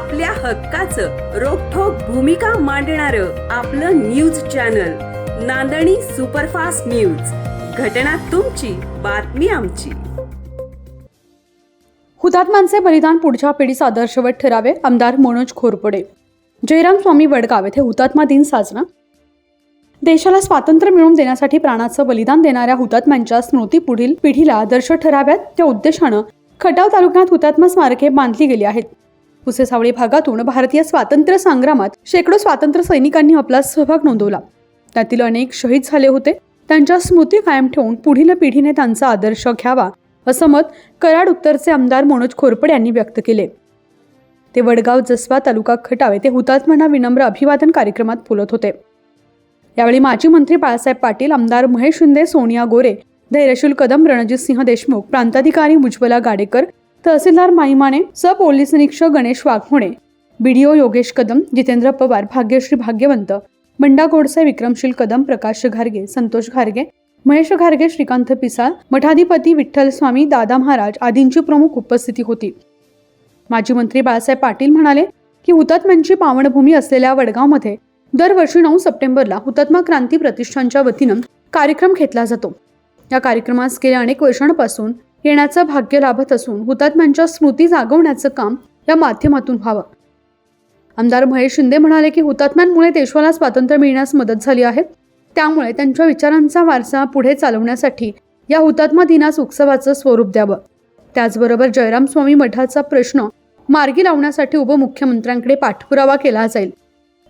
आपल्या हक्काचं रोखोक भूमिका मांडणार आपलं news channel Nandani superfast news. घटना तुमची बातमी आमची. हुतात्मांचे बलिदान पुढच्या पिढीस आदर्शवत ठरावे आमदार मनोज खोरपडे. जयराम स्वामी वडगाव येथे हुतात्मा दिन साजरा. देशाला स्वातंत्र्य मिळवून देण्यासाठी प्राणाचं बलिदान देणाऱ्या हुतात्म्यांच्या स्मृती पुढील पिढीला आदर्श ठराव्यात त्या उद्देशानं खटाव तालुक्यात हुतात्मा स्मारके बांधली गेली आहेत. पुसेसावळी भागातून भारतीय स्वातंत्र्य संग्रामात शेकडो स्वातंत्र्य सैनिकांनी आपला सहभाग नोंदवला. त्यातील अनेक शहीद झाले होते. त्यांच्या स्मृती कायम ठेवून पुढील पिढीने त्यांचा आदर्श घ्यावा असं मत कराड उत्तरचे आमदार मनोज खोरपड यांनी व्यक्त केले. ते वडगाव जसवा तालुका खटाव येथे हुतात्म्यांना विनम्र अभिवादन कार्यक्रमात बोलत होते. यावेळी माजी मंत्री बाळासाहेब पाटील आमदार महेश शिंदे सोनिया गोरे धैर्यशील कदम रणजित सिंह देशमुख प्रांताधिकारी उज्ज्वला गाडेकर तहसीलदार माहिमाने स पोलीस निरीक्षक गणेश वाघमोडे बीडीओ योगेश कदम जितेंद्र पवार भाग्यश्री भाग्यवंत बंडा गोडसे विक्रमशील कदम प्रकाश घारगे संतोष घारगे महेश घारगे श्रीकांत पिसाळ मठाधिपती विठ्ठल स्वामी दादा महाराज आदींची प्रमुख उपस्थिती होती. माजी मंत्री बाळासाहेब पाटील म्हणाले की हुतात्म्यांची पावनभूमी असलेल्या वडगावमध्ये दरवर्षी नऊ सप्टेंबरला हुतात्मा क्रांती प्रतिष्ठानच्या वतीनं कार्यक्रम घेतला जातो. या कार्यक्रमास गेल्या अनेक वर्षांपासून येण्याचं भाग्य लाभत असून हुतात्म्यांच्या स्मृती जागवण्याचं काम या माध्यमातून व्हावं. आमदार महेश शिंदे म्हणाले की हुतात्म्यांमुळे देशाला स्वातंत्र्य मिळण्यास मदत झाली आहे. त्यामुळे त्यांच्या विचारांचा वारसा पुढे चालवण्यासाठी या हुतात्मा दिनास उत्सवाचं स्वरूप द्यावं. त्याचबरोबर जयराम स्वामी मठाचा प्रश्न मार्गी लावण्यासाठी उपमुख्यमंत्र्यांकडे पाठपुरावा केला जाईल.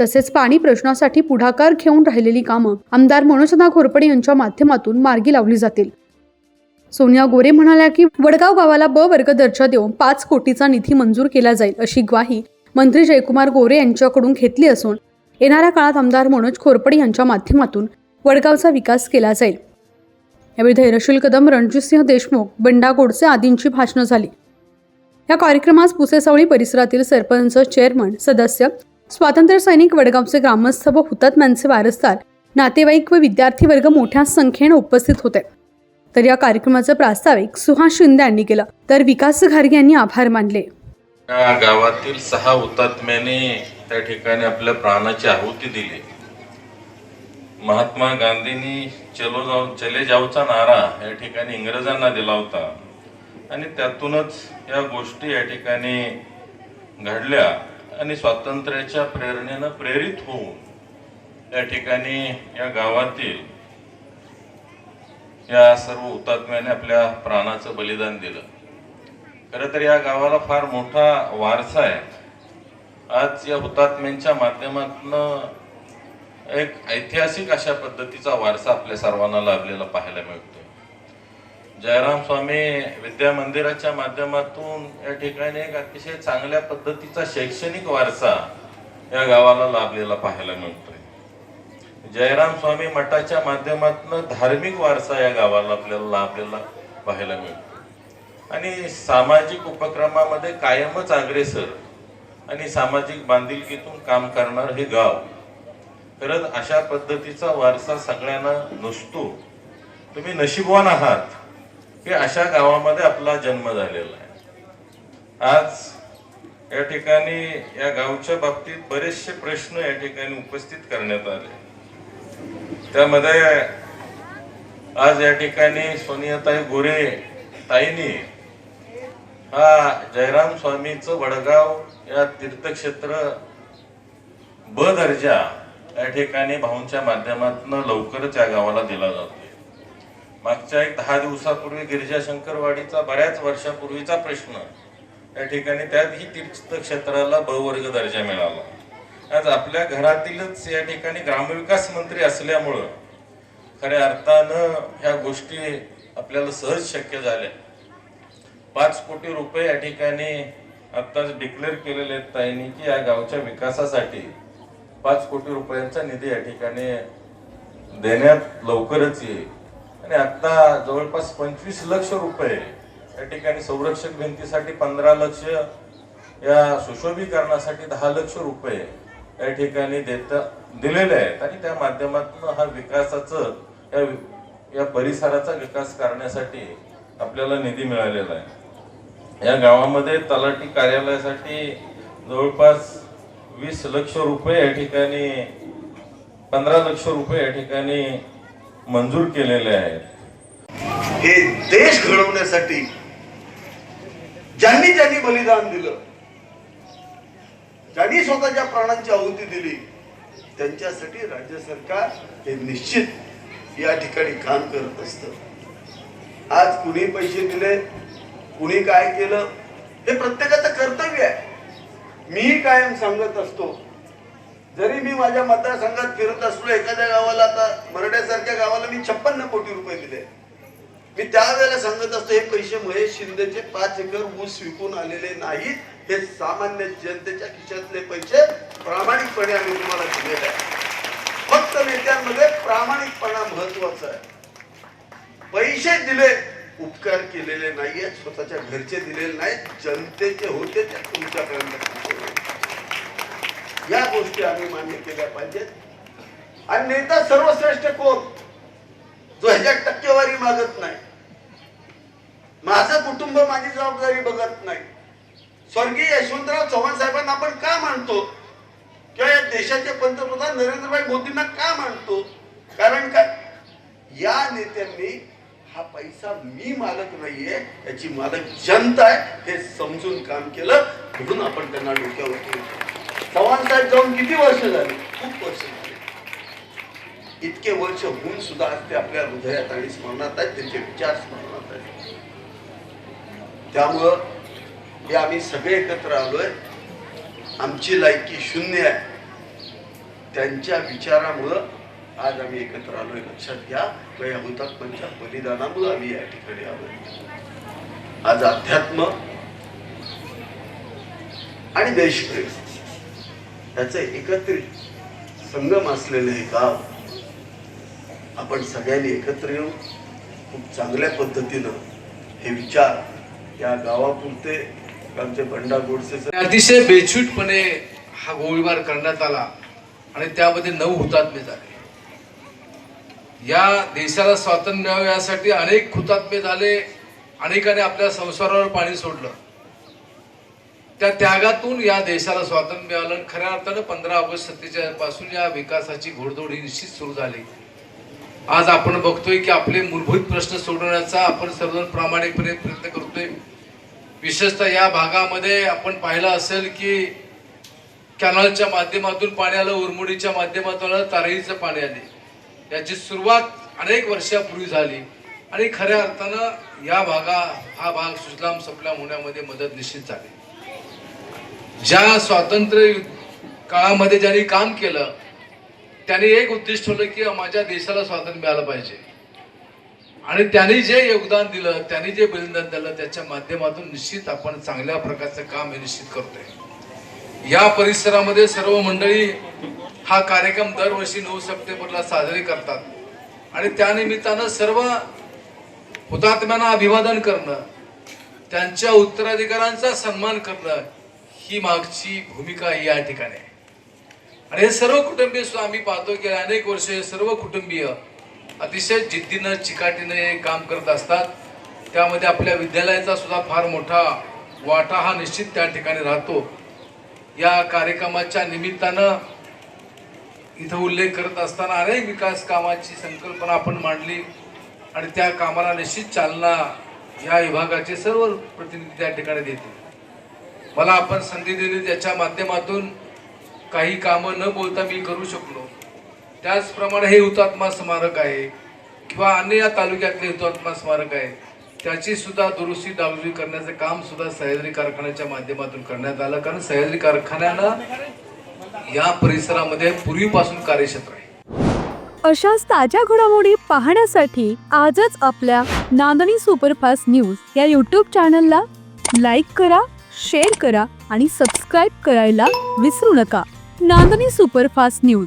तसेच पाणी प्रश्नासाठी पुढाकार घेऊन राहिलेली कामं आमदार मनोजना घोरपडे यांच्या माध्यमातून मार्गी लावली जातील. सोनिया गोरे म्हणाल्या की वडगाव गावाला ब वर्ग दर्जा देऊन पाच कोटीचा निधी मंजूर केला जाईल अशी ग्वाही मंत्री जयकुमार गोरे यांच्याकडून घेतली असून येणाऱ्या काळात आमदार मनोज खोरपडे यांच्या माध्यमातून वडगावचा विकास केला जाईल. यावेळी धैर्यशील कदम रणजितसिंह देशमुख बंडा गोडसे आदींची भाषणं झाली. या कार्यक्रमास पुसेसावळी परिसरातील सरपंच चेअरमन सदस्य स्वातंत्र्य सैनिक वडगावचे ग्रामस्थ व हुतात्म्यांचे वारसदार नातेवाईक व विद्यार्थी वर्ग मोठ्या संख्येनं उपस्थित होते. तर या कार्यक्रमाचं प्रास्ताविक सुहास शिंदे यांनी केलं. तर विकास घारगे यांनी आभार मानले. गावातील सहा हुतात्म्याने त्या ठिकाणी आपल्या प्राणाची आहुती दिली. महात्मा गांधींनी चलो जाऊ चले जाऊचा नारा या ठिकाणी इंग्रजांना दिला होता. आणि त्यातूनच या गोष्टी या ठिकाणी घडल्या आणि स्वातंत्र्याच्या प्रेरणेनं प्रेरित होऊन या ठिकाणी या गावातील या सर्व हुतात्म्याने आपल्या प्राणाचं बलिदान दिलं. खरं तर या गावाला फार मोठा वारसा आहे. आज या हुतात्म्यांच्या माध्यमातून एक ऐतिहासिक अशा पद्धतीचा वारसा आपल्या सर्वांना लाभलेला पाहायला मिळतो जयराम स्वामी विद्या मंदिराच्या माध्यमातून या ठिकाणी एक अतिशय चांगल्या पद्धतीचा शैक्षणिक वारसा या गावाला लाभलेला पाहायला मिळतोय. जयराम स्वामी मठाच्या माध्यमातून धार्मिक वारसा या गावाला आपल्याला लाभलेला पाहायला मिळतो. आणि सामाजिक उपक्रमामध्ये कायमच अग्रेसर आणि सामाजिक बांधिलकीतून काम करणार हे गाव. खरंच अशा पद्धतीचा वारसा सगळ्यांना नसतो. तुम्ही नशीबवान आहात. की अशा गावामध्ये आपला जन्म झालेला आहे. आज या ठिकाणी या गावच्या बाबतीत बरेचसे प्रश्न या ठिकाणी उपस्थित करण्यात आले. त्यामध्ये आज या ठिकाणी सोनियाताई गोरे ताईंनी हा जयराम स्वामीचं वडगाव या तीर्थक्षेत्र ब दर्जा या ठिकाणी भाऊंच्या माध्यमातून लवकरच या गावाला दिला जातोय. मागच्या एक दहा दिवसापूर्वी गिरिजाशंकरवाडीचा बऱ्याच वर्षापूर्वीचा प्रश्न. या ठिकाणी त्यातही तीर्थक्षेत्राला ब वर्ग दर्जा मिळाला. आज आपल्या घरातीलच या ठिकाणी ग्रामविकास मंत्री असल्यामुळं खऱ्या अर्थानं ह्या गोष्टी आपल्याला सहज शक्य झाल्या. पाच कोटी रुपये या ठिकाणी आत्ताच डिक्लेअर केलेले आहेत ताईंनी की या गावच्या विकासासाठी पाच कोटी रुपयांचा निधी या ठिकाणी देण्यात लवकरच येईल. आणि आता जवळपास पंचवीस लक्ष रुपये या ठिकाणी संरक्षक भिंतीसाठी पंधरा लक्ष या सुशोभीकरणासाठी दहा लक्ष रुपये या ठिकाणी देता दिलेले आहेत आणि त्या माध्यमातून हा विकासाचं या या परिसराचा विकास करण्यासाठी आपल्याला निधी मिळालेला आहे. या गावामध्ये तलाठी कार्यालयासाठी जवळपास वीस लक्ष रुपये या ठिकाणी पंधरा लक्ष रुपये या ठिकाणी मंजूर केलेले आहेत. हे देश घडवण्यासाठी ज्यांनी ज्यांनी बलिदान दिलं ज्यांनी स्वतःच्या प्राणांची आहुती दिली. त्यांच्यासाठी राज्य सरकार हे निश्चित या ठिकाणी काम करत असत. आज कुणी पैसे दिले कुणी काय केलं हे प्रत्येकाचं कर्तव्य आहे. मी कायम सांगत असतो जरी मी माझ्या मतदारसंघात फिरत असलो एखाद्या गावाला आता मराठ्यासारख्या गावाला मी छप्पन्न कोटी रुपये दिले. मी त्यावेळेला सांगत असतो हे पैसे महेश शिंदेचे पाच एकर ऊस विकून आलेले नाहीत. हे सामान्य जनतेच्या खिशातले पैसे. प्रामाणिकपणे आम्ही तुम्हाला दिलेले आहे फक्त नेत्यांमध्ये प्रामाणिकपणा महत्त्वाचा आहे. पैसे दिले उपकार केलेले नाहीयेत. स्वतःच्या घरचे दिलेले नाहीत. जनतेचे होते ते तुमच्यापर्यंत या गोष्टी आम्ही मान्य केल्या पाहिजेत. आणि नेता सर्वश्रेष्ठ कोण? जो ह्याच्या टक्केवारी मागत नाही. माझं कुटुंब माझी जबाबदारी बघत नाही. स्वर्गीय यशवंतराव चव्हाण साहेबांना आपण का मानतो? किंवा या देशाचे पंतप्रधान नरेंद्रभाई मोदींना का मानतो? कारण का? या नेत्यांनी हा पैसा मी मालक नाहीये याची मालक जनता आहे हे समजून काम केलं म्हणून आपण त्यांना डोक्यावरती चव्हाण साहेब जाऊन किती वर्ष झाली? खूप वर्ष झाली. इतके वर्ष होऊन सुद्धा आज ते आपल्या हृदयात आणि स्मरणात आहेत त्यांचे विचार स्मरणात आहेत. त्यामुळं हे आम्ही सगळे एकत्र आलोय. आमची लायकी शून्य आहे. त्यांच्या विचारामुळं आज आम्ही एकत्र आलोय. लक्षात घ्या व या हुतात्म्यांच्या बलिदानामुळं आम्ही या ठिकाणी आलोय. आज अध्यात्म आणि देशप्रेम याचं एकत्रित संगम असलेलं हे गाव आपण सगळ्यांनी एकत्र येऊन खूप चांगल्या पद्धतीनं हे विचार या गावापुरते आमचे बंडा गोडसे अतिशय बेछूटपणे हा गोळीबार करण्यात आला आणि त्यामध्ये नऊ हुतात्मे झाले. या देशाला स्वातंत्र्य मिळावं यासाठी अनेक हुतात्मे झाले अनेकाने आपल्या संसारावर पाणी सोडलं. त्या त्यागातून या देशाला स्वातंत्र्य मिळालं आणि खऱ्या अर्थानं पंधरा ऑगस्ट सत्तेचाळीसपासून या विकासाची घोडदौड ही निश्चित सुरू झाली. आज आपण बघतोय की आपले मूलभूत प्रश्न सोडवण्याचा आपण सर्वजण प्रामाणिकपणे प्रयत्न करतोय. विशेषतः या भागामध्ये आपण पाहिलं असेल की कॅनलच्या माध्यमातून पाणी आलं उरमुडीच्या माध्यमातून आलं तारईचं पाणी आले. याची सुरुवात अनेक वर्षापूर्वी झाली आणि खऱ्या अर्थानं या भागा हा भाग सुजलाम सफलाम होण्यामध्ये मदत निश्चित झाली. ज्या स्वातंत्र्य काळामध्ये ज्यांनी काम केलं त्यांनी एक उद्दिष्ट ठेवलं की माझ्या देशाला स्वातंत्र्य मिळालं पाहिजे. आणि त्यांनी जे योगदान दिलं त्यांनी जे बलिदान दिलं त्याच्या माध्यमातून निश्चित आपण चांगल्या प्रकारचं काम हे निश्चित करतोय. या परिसरामध्ये सर्व मंडळी हा कार्यक्रम दरवर्षी नऊ सप्टेंबरला साजरे करतात. आणि त्यानिमित्तानं सर्व हुतात्म्यांना अभिवादन करणं त्यांच्या उत्तराधिकारांचा सन्मान करणं ही मागची भूमिका या ठिकाणी आहे. आणि हे सर्व कुटुंबीय सुद्धा आम्ही पाहतो की अनेक वर्ष हे सर्व कुटुंबीय अतिशय जिद्दीनं चिकाटीनं हे काम करत असतात. त्यामध्ये आपल्या विद्यालयाचा सुद्धा फार मोठा वाटा हा निश्चित त्या ठिकाणी राहतो. या कार्यक्रमाच्या निमित्तानं इथं उल्लेख करत असताना अनेक विकास कामाची संकल्पना आपण मांडली आणि त्या कामाला निश्चित चालना या विभागाचे सर्व प्रतिनिधी त्या ठिकाणी देतील. मला आपण संधी दिली त्याच्या माध्यमातून काही कामं न बोलता मी करू शकलो. त्याचप्रमाणे हे हुतात्मा स्मारक आहे किंवा अन्य या तालुक्यातले हुतात्मा स्मारक आहे त्याची सुद्धा दुरुस्ती डागडुजी करण्याचं काम सुद्धा सह्याद्री कारखान्याच्या माध्यमातून करण्यात आलं. कारण सह्याद्री कारखान्यानं या परिसरामध्ये पूर्वीपासून कार्यक्षेत्र आहे. अशाच ताज्या घडामोडी पाहण्यासाठी आजच आपल्या नांदणी सुपरफास्ट न्यूज या यूट्यूब चॅनलला लाईक करा शेअर करा आणि सबस्क्राईब करायला विसरू नका. Nandani superfast news.